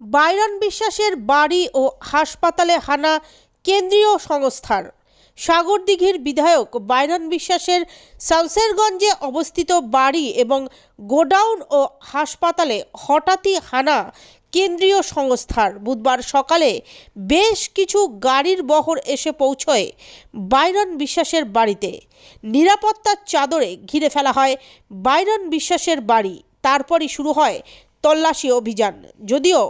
Byron বিশ্বাসের বাড়ি ও হাসপাতালে হানা কেন্দ্রীয় সংস্থার। সাগরদিঘির বিধায়ক বাইরন বিশ্বাসের শামসেরগঞ্জে অবস্থিত বাড়ি এবং গোডাউন ও হাসপাতালে হঠাৎই হানা কেন্দ্রীয় সংস্থার। বুধবার সকালে বেশ কিছু গাড়ির বহর এসে পৌঁছয় বাইরন বিশ্বাসের বাড়িতে। নিরাপত্তার চাদরে ঘিরে ফেলা হয় বাইরন বিশ্বাসের বাড়ি। তারপরই শুরু হয় তল্লাশি অভিযান। যদিও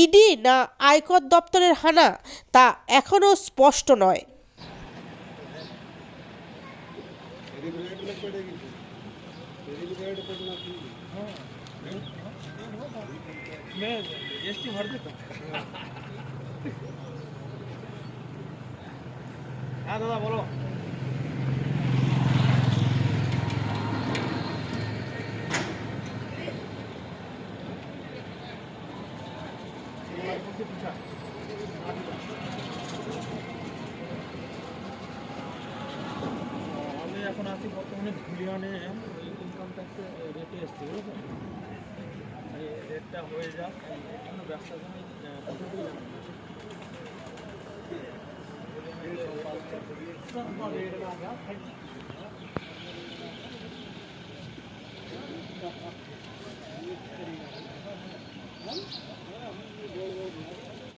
ইডি না আয়কর দপ্তরের হানা তা এখনও স্পষ্ট নয়। হ্যাঁ দাদা বলো। আমি এখন আছি বর্তমানে ধুলিয়ানে ইনকাম ট্যাক্সে রেটে এসছি, বুঝেছেন? এই রেটটা হয়ে যাক জন্য ব্যবসার জন্য কত